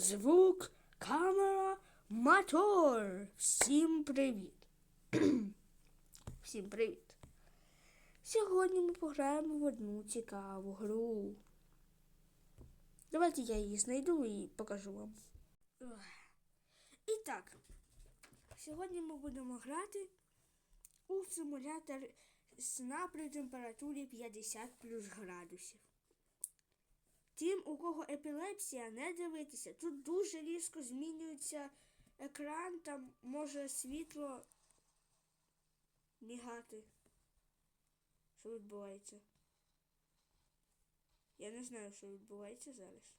звук, камера, мотор. Всім привіт. Всім привіт. Сьогодні ми пограємо в одну цікаву гру. Давайте я її знайду і покажу вам. І так, сьогодні ми будемо грати у симулятор сна при температурі 50 плюс градусів. Тим, у кого епілепсія, не дивитися. Тут дуже різко змінюється екран, там може світло мігати. Що відбувається? Я не знаю, що відбувається зараз.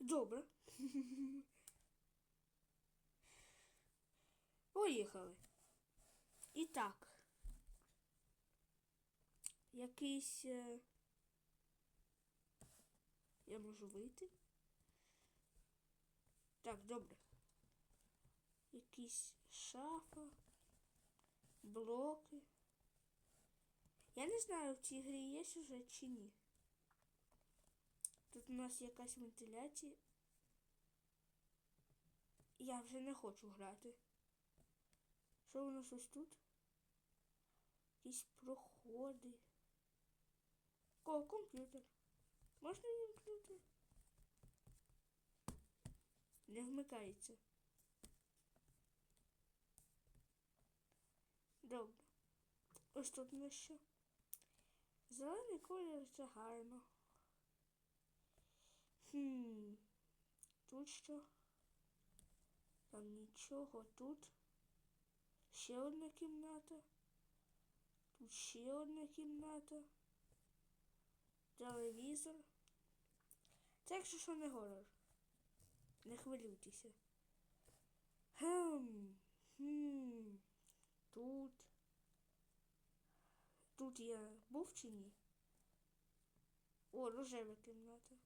Добре. Поїхали. І так. Якийсь. е, Я можу вийти. Так, добре. Якісь шафа, блоки. Я не знаю, в цій грі є сюжет чи ні. Тут у нас якась вентиляція. Я вже не хочу грати. Що у нас ось тут? Якісь проходи. О, комп'ютер. Можна вімкнути? Не вмикається. Добре. Ось тут у нас що? Зелений колір це гарно. Хм. Тут що? Там нічого. Тут ще одна кімната. Тут ще одна кімната. Телевізор. Це якщо що не горор. Не хвилюйтеся. Хм. Хм. Тут. Тут я був чи ні? О, рожева кімната.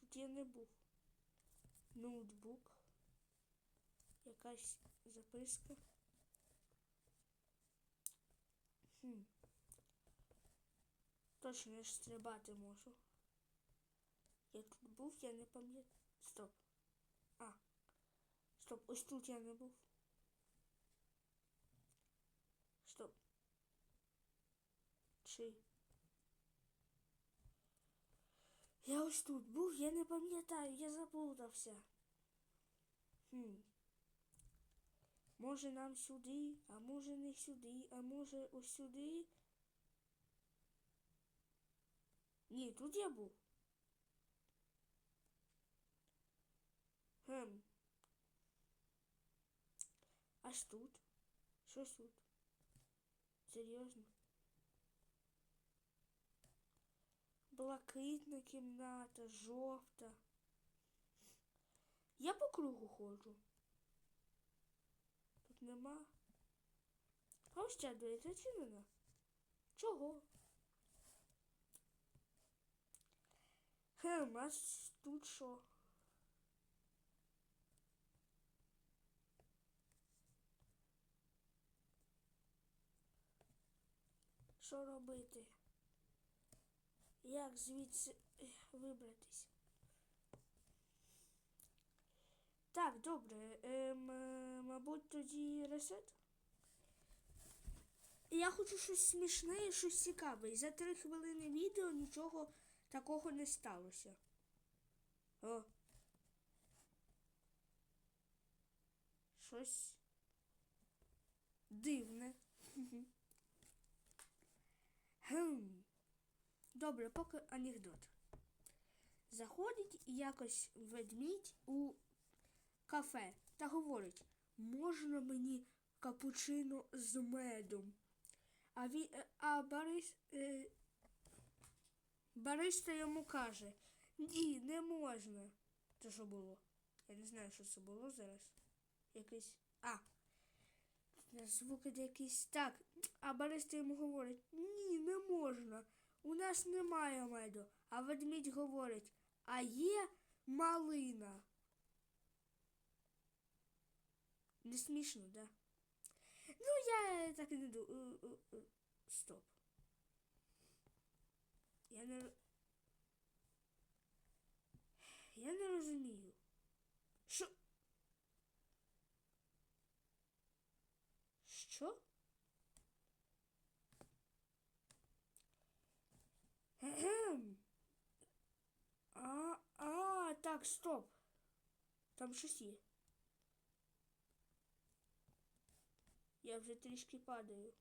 Тут я не був. Ноутбук. Якась записка. Хм. Точно я ж стрибати можу. Я тут був, я не пам'ятаю. Стоп. А. Стоп, ось тут я не був. Стоп. Чи. Я ось тут був, я не пам'ятаю, я заплутався. Хм. Може нам сюди, а може не сюди, а може ось сюди. Ні, тут я був. Хм. Аж тут? Щось тут? Серйозно? Блакитна кімната, жовта. Я по кругу ходжу. Тут нема. А ось ця двері зачинена. Чого? Хем, а с- тут що? Що робити? Як звідси ех, вибратись? Так, добре. Ем, е, мабуть, тоді ресет. Я хочу щось смішне щось цікаве. За три хвилини відео нічого такого не сталося. О. Щось дивне. Хм. Добре, поки анекдот. Заходить якось ведмідь у кафе та говорить, можна мені капучино з медом. А, ві, а Борис, е, Бариста йому каже, ні, не можна. Це що було? Я не знаю, що це було зараз. Якийсь. А. Звуки якісь так. А бариста йому говорить, ні, не можна. У нас немає меду. А ведмідь говорить, а є малина. Не смішно, да? Ну, я так і не думаю. Стоп. Я не. розумію. Що? Що? Гем. А, а, так, стоп. Там щось є. Я вже трішки падаю.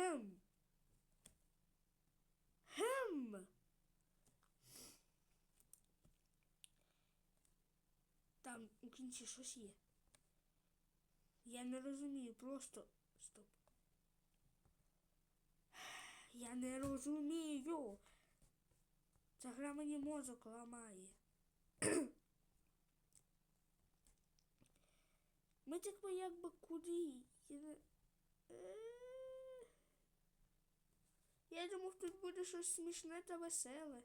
Гем. Гем. Там у кінці щось є. Я не розумію, просто стоп. Я не розумію. Ця гра мені мозок ламає. Ми так би якби куди. Я, не- Е. Я думав, тут буде щось смішне та веселе.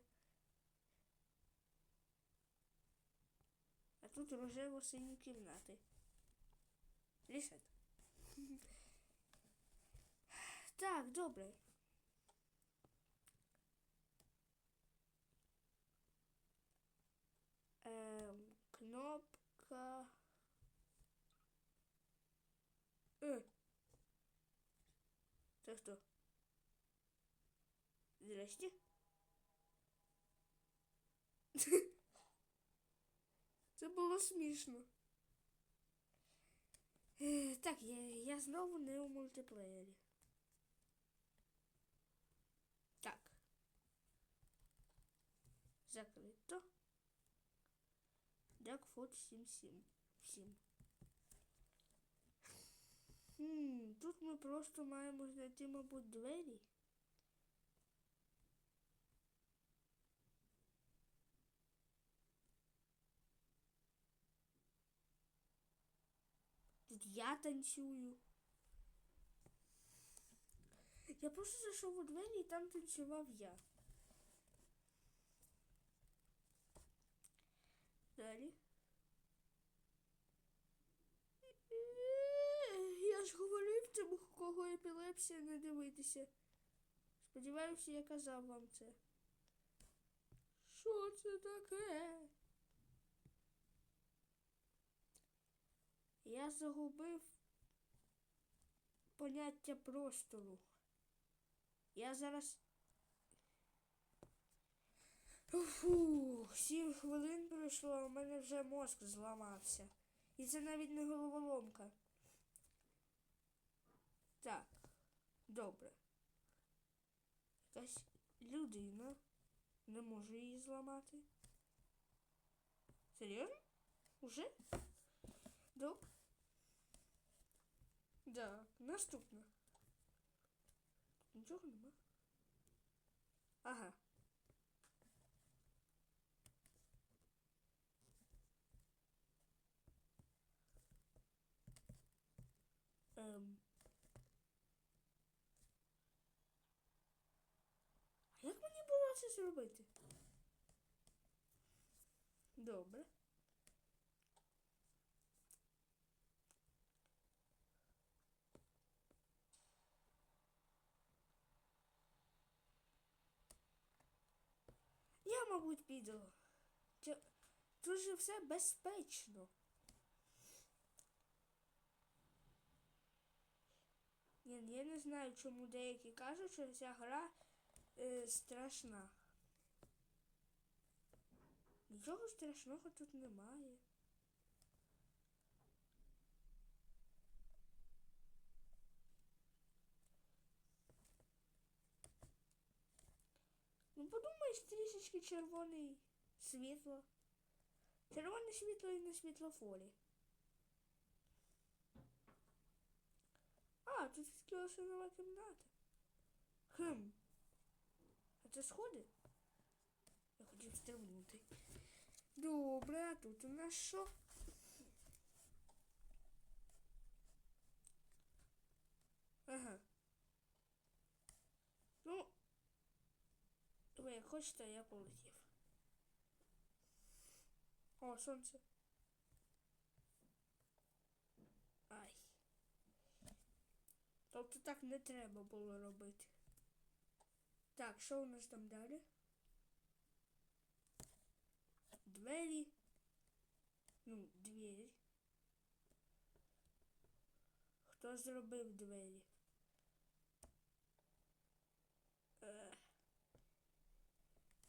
А тут рожево сині кімнати. Рішет. Так, добре. Ем, кнопка. Е. Це хто? Здрасте. Це було смішно. Е, Так, я, я знову не у мультиплеєрі. Так. Закрито. Дякфот 77. Хм, тут ми просто маємо знайти, мабуть, двері. Тут я танцюю. Я просто зайшов у двері і там танцював я. Далі. Я ж говорив у кого епілепсія не дивитися. Сподіваюся, я казав вам це. Що це таке? Я загубив поняття простору. Я зараз. Фух, сім хвилин пройшло, а у мене вже мозк зламався. І це навіть не головоломка. Так, добре. Якась людина. Не можу її зламати. Серйозно? Уже? Добре. Да, наступне. Нічого нема. Ага. Ем. А як мені було це зробити? Добре. Я, мабуть, Тут же все безпечно. Ні, я не знаю, чому деякі кажуть, що ця гра е, страшна. Нічого страшного тут немає. Ну подумаєш, трішечки червоний світло. Червоне світло і на світлофорі. А, тут відкрилася нова кімната. Хм. А це сходи? Я хотів стрибнути. Добре, а тут у нас що? Ага. Ну, ви як хочете, я полетів. О, сонце. Ай. То то так не треба було робити. Так, що у нас там далі? Двері. Ну, двері. Хто зробив двері? Е.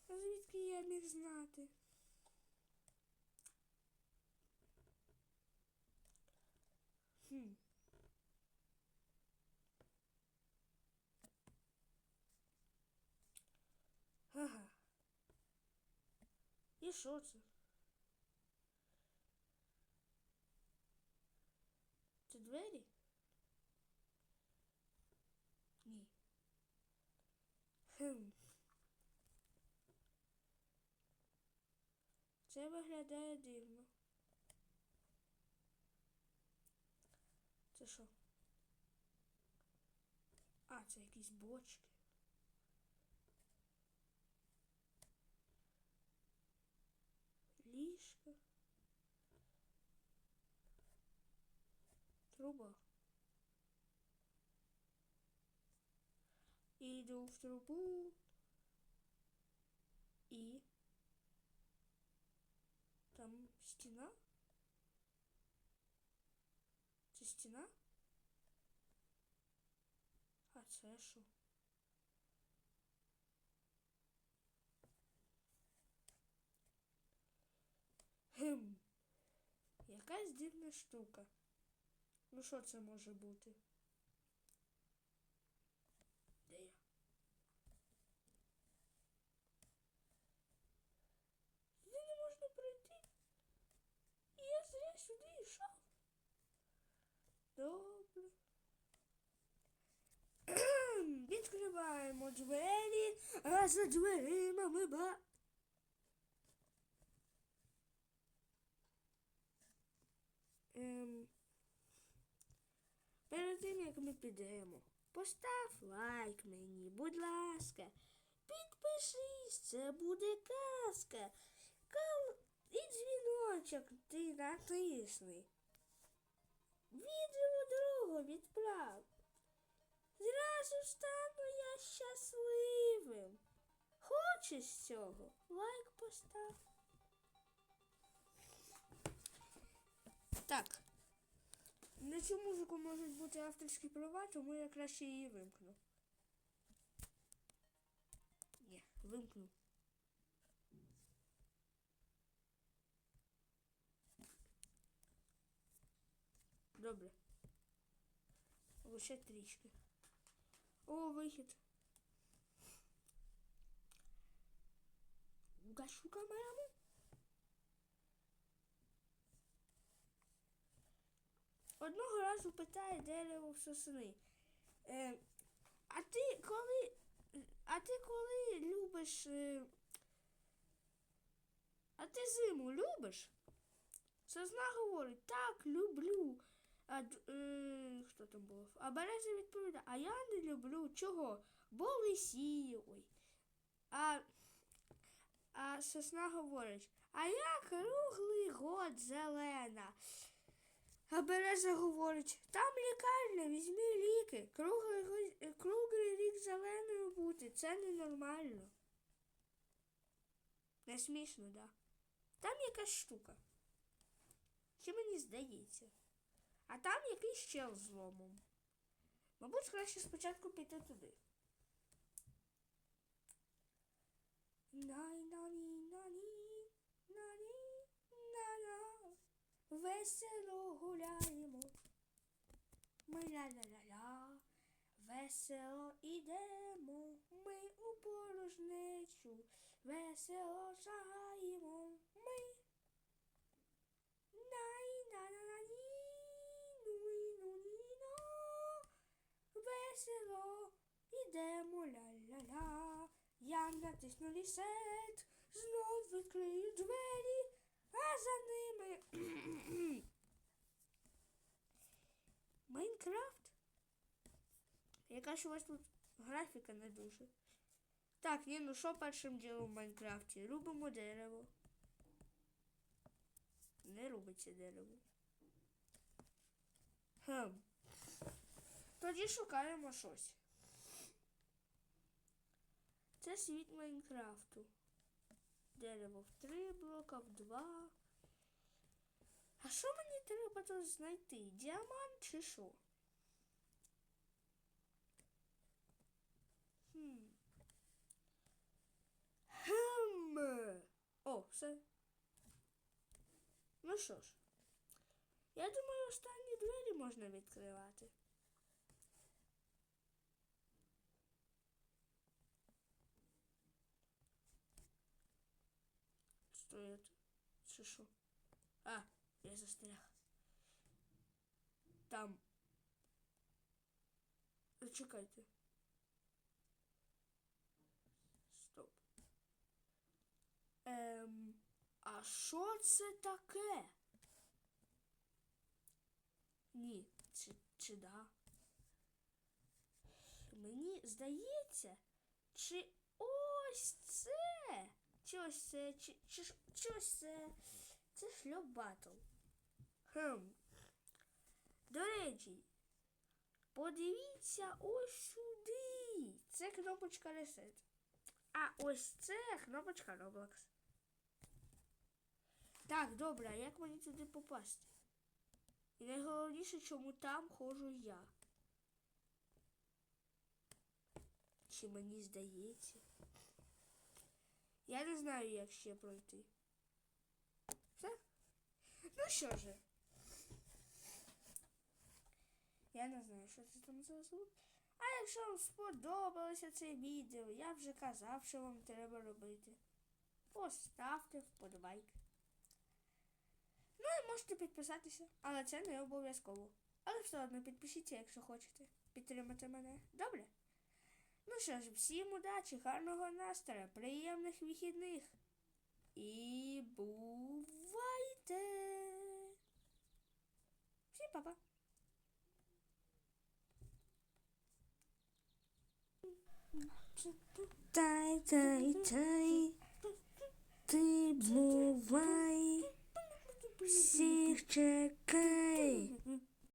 А звідки я міг знати? Хм. Ага. І що це? Це двері? Ні. Хм. Це виглядає дивно. Це що? А, це якісь бочки. Ліжко. Труба. Іду в трубу. І там стіна? Це стіна? А це що? Хм. Якась дивна штука. Ну що це може бути? Де я? Сюди не можна пройти. І я зря сюди йшов. Добре. Відкриваємо двері, а за дверима ми ба. Ем, перед тим, як ми підемо, постав лайк мені, будь ласка. Підпишись, це буде казка. Кал... І дзвіночок ти натисни. Відео другу відправ. Зразу стану я щасливим. Хочеш цього? Лайк постав. Так. На цю музику можуть бути авторські права, тому я краще її вимкну. Ні, вимкну. Добре. Лише трішки. О, вихід. Гашу камеру. Одного разу питає дерево в сосни. Е, а ти коли. А ти коли любиш. Е, а ти зиму любиш? Сосна говорить, так, люблю. А хто там був? А береза відповідає, а я не люблю. Чого? Бо лисіє. Ой. А, а сосна говорить, а я круглий год зелена. А береза говорить, там лікарня, візьми ліки. Круглий, круглий рік зеленою бути. Це ненормально. Не смішно, да? Там якась штука. Чи мені здається? А там якийсь чел з ломом. Мабуть, краще спочатку піти туди. Най-на-ні-на-ні, на-ні, на-на. Весело гуляємо. Ми ля-ля-ля-ля. Весело ідемо. Ми у порожнечу. Весело шагаємо. Ми. Весело ідемо ля-ля-ля. Я натисну лісет, знов відкрию двері, а за ними. Майнкрафт? Яка ж у вас тут графіка не дуже? Так, ні, ну що першим ділом в Майнкрафті? Рубимо дерево. Не рубиться дерево. Хм. Тоді шукаємо щось. Це світ Майнкрафту. Дерево в три блока, в два. А що мені треба тут знайти? Діамант чи що? Хм. Хм. О, все. Ну що ж, я думаю, останні двері можна відкривати. Чи що? А, я застряг. Там. Е, Чекайте. Стоп. Ем, а що це таке? Ні, чи, чи да? Мені здається, чи ось це? Чи це, чи, чи, це? Це шльоп батл. Хм. До речі, подивіться ось сюди. Це кнопочка Reset. А ось це кнопочка Roblox. Так, добре, а як мені туди попасти? І найголовніше, чому там ходжу я. Чи мені здається? Я не знаю, як ще пройти. Все? Ну що ж. Я не знаю, що це там за звук. А якщо вам сподобалося це відео, я вже казав, що вам треба робити. Поставте вподобайки. Ну і можете підписатися, але це не обов'язково. Але все одно підпишіться, якщо хочете підтримати мене. Добре? Ну що ж, всім удачі, гарного настрою, приємних вихідних. І бувайте! Всім па-па! Тай, тай, тай, ти бувай, всіх чекай.